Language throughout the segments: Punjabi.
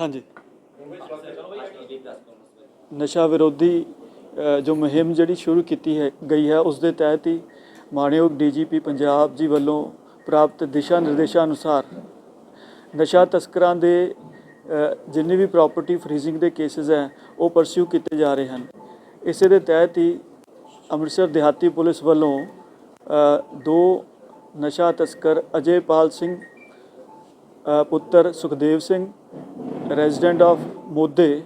ਹਾਂਜੀ। ਨਸ਼ਾ ਵਿਰੋਧੀ ਅ, ਜੋ ਮੁਹਿੰਮ ਜਿਹੜੀ ਸ਼ੁਰੂ ਕੀਤੀ ਹੈ ਗਈ ਹੈ ਉਸ ਦੇ ਤਹਿਤ ਹੀ ਮਾਣਯੋਗ ਡੀਜੀਪੀ ਪੰਜਾਬ ਜੀ ਵੱਲੋਂ ਪ੍ਰਾਪਤ ਦਿਸ਼ਾ ਨਿਰਦੇਸ਼ਾਂ ਅਨੁਸਾਰ ਨਸ਼ਾ ਤਸਕਰਾਂ ਦੇ ਅ, ਜਿੰਨੀ ਵੀ ਪ੍ਰਾਪਰਟੀ ਫਰੀਜ਼ਿੰਗ ਦੇ ਕੇਸਿਸ ਹੈ ਉਹ ਪਰਸਿਊ ਕੀਤੇ ਜਾ ਰਹੇ ਹਨ। ਇਸੇ ਦੇ ਤਹਿਤ ਹੀ ਅੰਮ੍ਰਿਤਸਰ ਦਿਹਾਤੀ ਪੁਲਿਸ ਵੱਲੋਂ ਅ, ਦੋ ਨਸ਼ਾ ਤਸਕਰ ਅਜੇਪਾਲ ਸਿੰਘ ਅ, ਪੁੱਤਰ ਸੁਖਦੇਵ ਸਿੰਘ ਰੈਜ਼ੀਡੈਂਟ ਆਫ ਮੋਦੇ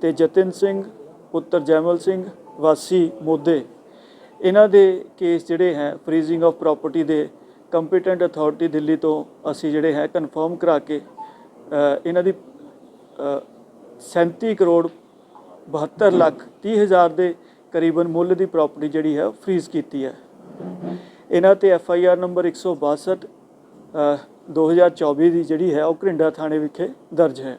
ਤੇ ਜਤਿਨ ਸਿੰਘ ਪੁੱਤਰ ਜੈਮਲ ਸਿੰਘ ਵਾਸੀ ਮੋਦੇ। ਇਹਨਾਂ ਦੇ ਕੇਸ ਜਿਹੜੇ ਹੈ ਫਰੀਜ਼ਿੰਗ ਆਫ ਪ੍ਰਾਪਰਟੀ ਦੇ ਕੰਪੀਟੈਂਟ ਅਥਾਰਟੀ ਦਿੱਲੀ ਤੋਂ ਅਸੀਂ ਜਿਹੜੇ ਹੈ ਕਨਫਰਮ ਕਰਾ ਕੇ ਇਹਨਾਂ ਦੀ ਅ, 37 ਕਰੋੜ 72 ਲੱਖ 30 ਹਜ਼ਾਰ ਦੇ ਕਰੀਬਨ ਮੁੱਲ ਦੀ ਪ੍ਰਾਪਰਟੀ ਜਿਹੜੀ ਹੈ ਫਰੀਜ਼ ਕੀਤੀ ਹੈ। ਇਹਨਾਂ ਤੇ ਐਫ ਆਈ ਆਰ ਨੰਬਰ 162 ਅ, 2024 ਦੀ ਜਿਹੜੀ ਹੈ ਉਹ ਘਰਿੰਡਾ ਥਾਣੇ ਵਿਖੇ ਦਰਜ ਹੈ।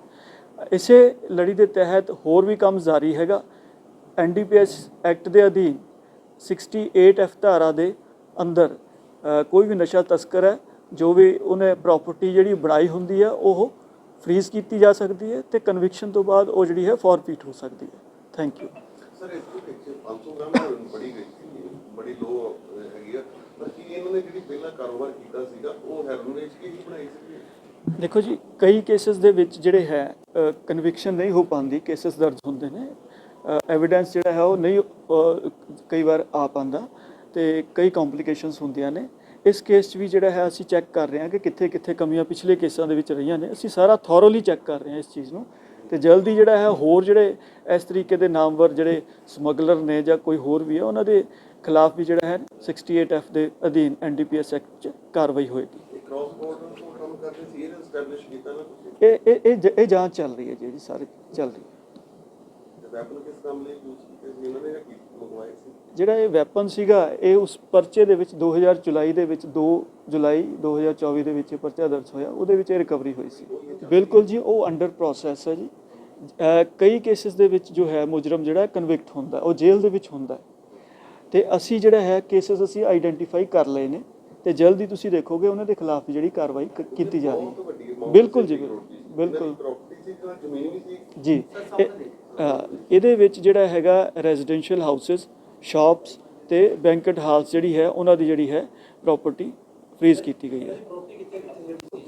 ਇਸੇ ਲੜੀ ਦੇ ਤਹਿਤ ਹੋਰ ਵੀ ਕੰਮ ਜਾਰੀ ਹੈਗਾ। ਐਨਡੀਪੀਐਸ ਐਕਟ ਦੇ ਅਧੀਨ 68 ਐਫ ਧਾਰਾ ਦੇ ਅੰਦਰ ਕੋਈ ਵੀ ਨਸ਼ਾ ਤਸਕਰ ਹੈ, ਜੋ ਵੀ ਉਹਨੇ ਪ੍ਰਾਪਰਟੀ ਜਿਹੜੀ ਬਣਾਈ ਹੁੰਦੀ ਹੈ, ਉਹ ਫਰੀਜ਼ ਕੀਤੀ ਜਾ ਸਕਦੀ ਹੈ ਤੇ ਕਨਵਿਕਸ਼ਨ ਤੋਂ ਬਾਅਦ ਉਹ ਜਿਹੜੀ ਹੈ ਫੋਰਫੀਟ ਹੋ ਸਕਦੀ ਹੈ। ਥੈਂਕ ਯੂ ਸਰ ਇਸ ਵਿੱਚ 500 ਗ੍ਰਾਮ ਬੜੀ ਗਈ ਸੀ, ਬੜੀ ਲੋ ਹੈਗੀ ਆ। ਪਰ ਕੀ ਇਹਨਾਂ ਨੇ ਜਿਹੜੀ ਪਹਿਲਾਂ ਕਾਰੋਬਾਰ ਕੀਤਾ ਸੀਗਾ, ਉਹ ਹੈਰੋਇਨ ਵੇਚ ਕੇ ਹੀ ਬਣਾਈ ਸੀ? ਦੇਖੋ ਜੀ, ਕਈ ਕੇਸਿਸ ਦੇ ਵਿੱਚ ਜਿਹੜੇ ਹੈ ਕਨਵਿਕਸ਼ਨ ਨਹੀਂ ਹੋ ਪਾਉਂਦੀ ਕੇਸਿਸ ਦਰਜ ਹੁੰਦੇ ਨੇ। ਐਵੀਡੈਂਸ ਜਿਹੜਾ ਹੈ, ਉਹ ਨਹੀਂ ਕਈ ਵਾਰ ਆ ਪਾਉਂਦਾ ਤੇ ਕਈ ਕੰਪਲਿਕੇਸ਼ਨਸ ਹੁੰਦੀਆਂ ਨੇ। ਇਸ ਕੇਸ 'ਚ ਵੀ ਜਿਹੜਾ ਹੈ, ਅਸੀਂ ਚੈੱਕ ਕਰ ਰਹੇ ਹਾਂ ਕਿ ਕਿੱਥੇ ਕਿੱਥੇ ਕਮੀਆਂ ਪਿਛਲੇ ਕੇਸਾਂ ਦੇ ਵਿੱਚ ਰਹੀਆਂ ਨੇ। ਅਸੀਂ ਸਾਰਾ ਥੋਰੋਲੀ ਚੈੱਕ ਕਰ ਰਹੇ ਹਾਂ ਇਸ ਚੀਜ਼ ਨੂੰ। ਤੇ ਜਲਦੀ ਜਿਹੜਾ ਹੈ, ਹੋਰ ਜਿਹੜੇ ਇਸ ਤਰੀਕੇ ਦੇ ਨਾਮਵਰ ਜਿਹੜੇ ਸਮਗਲਰ ਨੇ ਜਾਂ ਕੋਈ ਹੋਰ ਵੀ ਹੈ, ਉਹਨਾਂ ਦੇ ਖਿਲਾਫ ਵੀ ਜਿਹੜਾ ਹੈ 68 ਐਫ ਦੇ ਅਧੀਨ ਐਨਡੀਪੀਐਸ ਐਕਟ 'ਚ ਕਾਰਵਾਈ ਹੋਏਗੀ। ਕ੍ਰਾਸ ਬਾਰਡਰ ਕਰਦੇ ਸੀ ਇਹ ਐਸਟੈਬਲਿਸ਼ ਕੀਤਾ ਨਾ ਤੁਸੀਂ? ਇਹ ਇਹ ਇਹ ਜ- ਇਹ ਜਾਂਚ ਚੱਲ ਰਹੀ ਹੈ ਜੀ ਇਹਦੀ ਸਾਰੀ ਚੱਲ ਰਹੀ ਹੈ। ਵੈਪਨ ਕਿਸ ਕੰਮ ਲਈ ਯੂਜ਼ ਕੀਤੇ ਸੀ? ਇਹਨਾਂ ਨੇ ਜਾਂ ਕੀ ਮੰਗਵਾਏ ਸੀ? ਜਿਹੜਾ ਇਹ ਵੈਪਨ ਸੀਗਾ ਇਹ ਉਸ ਪਰਚੇ ਦੇ ਵਿੱਚ 2000 ਜੁਲਾਈ ਦੇ ਵਿੱਚ 2 ਜੁਲਾਈ 2024 ਦੇ ਵਿੱਚ ਇਹ ਪਰਚਾ ਦਰਜ ਹੋਇਆ ਉਹਦੇ ਵਿੱਚ ਇਹ ਰਿਕਵਰੀ ਹੋਈ ਸੀ। ਬਿਲਕੁਲ ਜੀ ਉਹ ਅੰਡਰ ਪ੍ਰੋਸੈਸ ਹੈ ਜੀ। ਅਹ ਕਈ ਕੇਸਿਸ ਦੇ ਵਿੱਚ ਜੋ ਹੈ ਮੁਜਰਮ ਜਿਹੜਾ ਕਨਵਿਕਟ ਹੁੰਦਾ ਉਹ ਜੇਲ੍ਹ ਦੇ ਵਿੱਚ ਹੁੰਦਾ ਹੈ। ਤੇ ਅਸੀਂ ਜਿਹੜਾ ਹੈ ਕੇਸਿਸ ਅਸੀਂ ਆਈਡੈਂਟੀਫਾਈ ਕਰ ਲਏ ਨੇ। ਤੇ ਜਲਦੀ ਤੁਸੀਂ ਦੇਖੋਗੇ ਉਹਨਾਂ ਦੇ ਖਿਲਾਫ ਜਿਹੜੀ ਕਾਰਵਾਈ ਕ- ਕੀਤੀ ਜਾ ਰਹੀ ਹੈ ਬਿਲਕੁਲ ਜੀ, ਕਰੋੜ ਬਿਲਕੁਲ। ਜੀ ਇਹ- ਅ, ਇਹਦੇ ਵਿੱਚ ਜਿਹੜਾ ਹੈਗਾ ਰੈਜ਼ੀਡੈਂਸ਼ੀਅਲ ਹਾਊਸਸ ਸ਼ਾਪਸ ਤੇ ਬੈਂਕਟ ਹਾਲਸ ਜਿਹੜੀ ਹੈ ਉਹਨਾਂ ਦੀ ਜਿਹੜੀ ਹੈ ਪ੍ਰਾਪਰਟੀ ਫ੍ਰੀਜ਼ ਕੀਤੀ ਗਈ ਹੈ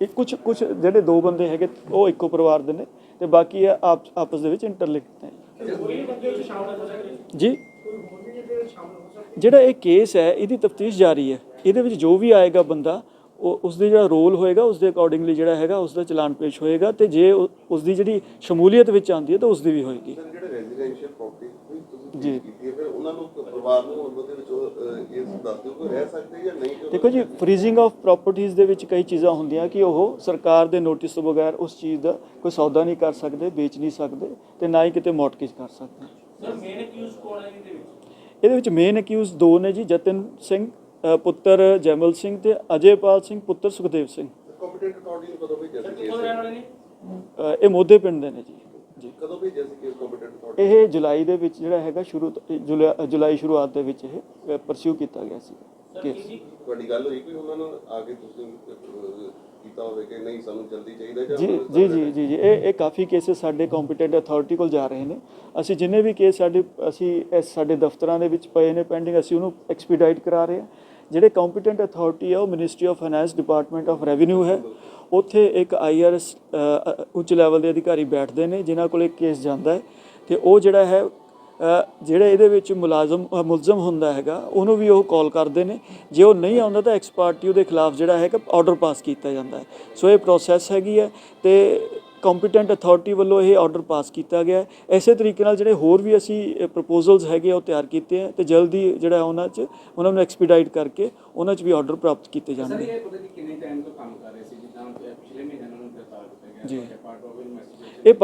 ਇਹ ਕੁਝ ਕੁਝ ਜਿਹੜੇ ਦੋ ਬੰਦੇ ਹੈਗੇ ਉਹ ਇੱਕੋ ਪਰਿਵਾਰ ਦੇ ਨੇ ਤੇ ਬਾਕੀ ਇਹ ਆਪ ਆਪਸ ਦੇ ਵਿੱਚ ਇੰਟਰਲਿੰਕਡ ਨੇ। ਜੀ। ਜਿਹੜਾ ਇਹ ਕੇਸ ਹੈ ਇਹਦੀ ਤਫਤੀਸ਼ ਜਾਰੀ ਹੈ। ਇਹਦੇ ਵਿੱਚ ਜੋ ਵੀ ਆਏਗਾ ਬੰਦਾ ਉਹ ਉਸ ਦੇ ਜਿਹੜਾ ਰੋਲ ਹੋਏਗਾ ਉਸ ਦੇ ਅਕੋਰਡਿੰਗਲੀ ਜਿਹੜਾ ਹੈਗਾ ਉਸ ਦਾ ਚਲਾਨ ਪੇਸ਼ ਹੋਏਗਾ ਤੇ ਜੇ ਉਸ ਦੀ ਜਿਹੜੀ ਸ਼ਮੂਲੀਅਤ ਵਿੱਚ ਆਉਂਦੀ ਹੈ ਤਾਂ ਉਸ ਦੀ ਵੀ ਹੋਏਗੀ। ਜੀ। ਜੀ ਕੀਤੀ ਹੈ ਫਿਰ ਉਹਨਾਂ ਨੂੰ ਪਰਿਵਾਰ ਨੂੰ ਉਹਦੇ ਵਿੱਚ ਅਹ, ਇਹ ਦੱਸ ਦਿਓ ਕਿ ਰਹਿ ਸਕਦੇ ਜਾਂ ਨਹੀਂ ਕਿ ਦੇਖੋ ਜੀ ਫਰੀਜ਼ਿੰਗ ਆਫ ਪ੍ਰਾਪਰਟੀਆਂ ਦੇ ਵਿੱਚ ਕਈ ਚੀਜ਼ਾਂ ਹੁੰਦੀਆਂ ਕਿ ਉਹ ਸਰਕਾਰ ਦੇ ਨੋਟਿਸ ਤੋਂ ਬਗੈਰ ਉਸ ਚੀਜ਼ ਦਾ ਕੋਈ ਸੌਦਾ ਨਹੀਂ ਕਰ ਸਕਦੇ ਵੇਚ ਨਹੀਂ ਸਕਦੇ ਤੇ ਨਾ ਹੀ ਕਿਤੇ ਮੌਰਟਗੇਜ ਕਰ ਸਕਦੇ। ਸਰ ਮੇਨ ਅਕਿਊਜ਼ ਕੌਣ ਹੈ ਇਹਦੇ ਵਿੱਚ? ਇਹਦੇ ਵਿੱਚ ਮੇਨ ਅਕਿਊਜ਼ ਦੋ ਨੇ ਜੀ ਜਤਨ ਸਿੰਘ ਪੁੱਤਰ ਜੈਮਲ ਸਿੰਘ ਤੇ ਅਜੇਪਾਲ ਸਿੰਘ ਪੁੱਤਰ ਸੁਖਦੇਵ ਸਿੰਘ। ਕੰਪੀਟੈਂਟ ਕਦੋਂ ਇਹ ਮੋਦੇ ਪਿੰਡ ਦੇ ਨੇ ਜੀ। ਜੀ। ਕਦੋਂ ਭੇਜਿਆ ਸੀ ਕੇਸ ਕੰਪੀਟੈਂਟ ਅਥਾਰਟੀ ਇਹ ਜੁਲਾਈ ਦੇ ਵਿੱਚ ਜਿਹੜਾ ਹੈਗਾ ਸ਼ੁਰੂ ਤੋਂ- ਜੁਲਾ- ਜੁਲਾਈ ਸ਼ੁਰੂਆਤ ਦੇ ਵਿੱਚ ਇਹ ਪਰਸਿਊ ਕੀਤਾ ਗਿਆ ਸੀ ਕੇਸ। ਤੁਹਾਡੀ ਗੱਲ ਹੋਈ ਕੋਈ ਉਹਨਾਂ ਨੂੰ ਆ ਕੇ ਤੁਸੀਂ ਅਹ, ਕੀਤਾ ਹੋਵੇ ਕਿ ਨਹੀਂ ਸਾਨੂੰ ਜਲਦੀ ਚਾਹੀਦਾ ਜੀ ਜੀ ਜੀ ਜੀ ਇਹ ਇਹ ਕਾਫੀ ਕੇਸਿਸ ਸਾਡੇ ਕੰਪੀਟੈਂਟ ਅਥਾਰਟੀ ਕੋਲ ਜਾ ਰਹੇ ਨੇ। ਅਸੀਂ ਜਿੰਨੇ ਵੀ ਕੇਸ ਸਾਡੇ ਅਸੀਂ ਇਸ ਸਾਡੇ ਦਫ਼ਤਰਾਂ ਦੇ ਵਿੱਚ ਪਏ ਨੇ ਪੈਂਡਿੰਗ ਅਸੀਂ ਉਹਨੂੰ ਐਕਸਪੀਡਾਈਟ ਕਰਾ ਰਹੇ ਹਾਂ। ਜਿਹੜੇ ਕੰਪੀਟੈਂਟ ਅਥਾਰਟੀ ਹੈ ਉਹ ministry of finance department of revenue ਹੈ। ਉੱਥੇ ਇੱਕ ਆਈਆਰਐਸ ਉੱਚ ਲੈਵਲ ਦੇ ਅਧਿਕਾਰੀ ਬੈਠਦੇ ਨੇ ਜਿਨ੍ਹਾਂ ਕੋਲ ਇੱਕ ਕੇਸ ਜਾਂਦਾ ਹੈ। ਤੇ ਉਹ ਜਿਹੜਾ ਹੈ ਅ, ਜਿਹੜੇ ਇਹਦੇ ਵਿੱਚ ਮੁਲਾਜ਼ਮ ਮੁਲਜ਼ਮ ਹੁੰਦਾ ਹੈਗਾ ਉਹਨੂੰ ਵੀ ਉਹ ਕਾਲ ਕਰਦੇ ਨੇ। ਜੇ ਉਹ ਨਹੀਂ ਆਉਂਦਾ ਤਾਂ ਐਕਸਪਾਰਟੀ ਉਹਦੇ ਖਿਲਾਫ ਜਿਹੜਾ ਹੈਗਾ ਆਰਡਰ ਪਾਸ ਕੀਤਾ ਜਾਂਦਾ ਹੈ। ਸੋ ਇਹ ਪ੍ਰੋਸੈਸ ਹੈਗੀ ਹੈ ਤੇ ਕੰਪੀਟੈਂਟ ਅਥਾਰਟੀ ਵੱਲੋਂ ਇਹ ਆਰਡਰ ਪਾਸ ਕੀਤਾ ਗਿਆ ਹੈ। ਇਸੇ ਤਰੀਕੇ ਨਾਲ ਜਿਹੜੇ ਹੋਰ ਵੀ ਅਸੀਂ ਪ੍ਰਪੋਜ਼ਲਸ ਹੈਗੇ ਆ ਉਹ ਤਿਆਰ ਕੀਤੇ ਆ ਤੇ ਜਲਦੀ ਜਿਹੜਾ ਉਹਨਾਂ 'ਚ ਉਹਨਾਂ ਨੂੰ ਐਕਸਪੀਡਾਈਟ ਕਰਕੇ ਉਹਨਾਂ 'ਚ ਵੀ ਆਰਡਰ ਪ੍ਰਾਪਤ ਕੀਤੇ ਸਰ ਜਾਣਗੇ ਇਹ ਪਤਾ ਨਹੀਂ ਕਿੰਨੇ ਟਾਈਮ ਤੋਂ ਕੰਮ ਕਰ ਰਹੇ ਸੀ ਜਿੱਦਾਂ ਪਿਛਲੇ ਮਹੀਨੇ ਉਹਨਾਂ ਨੂੰ ਗ੍ਰਿਫਤਾਰ ਕੀਤਾ ਗਿਆ ਜੀ। ਇਹ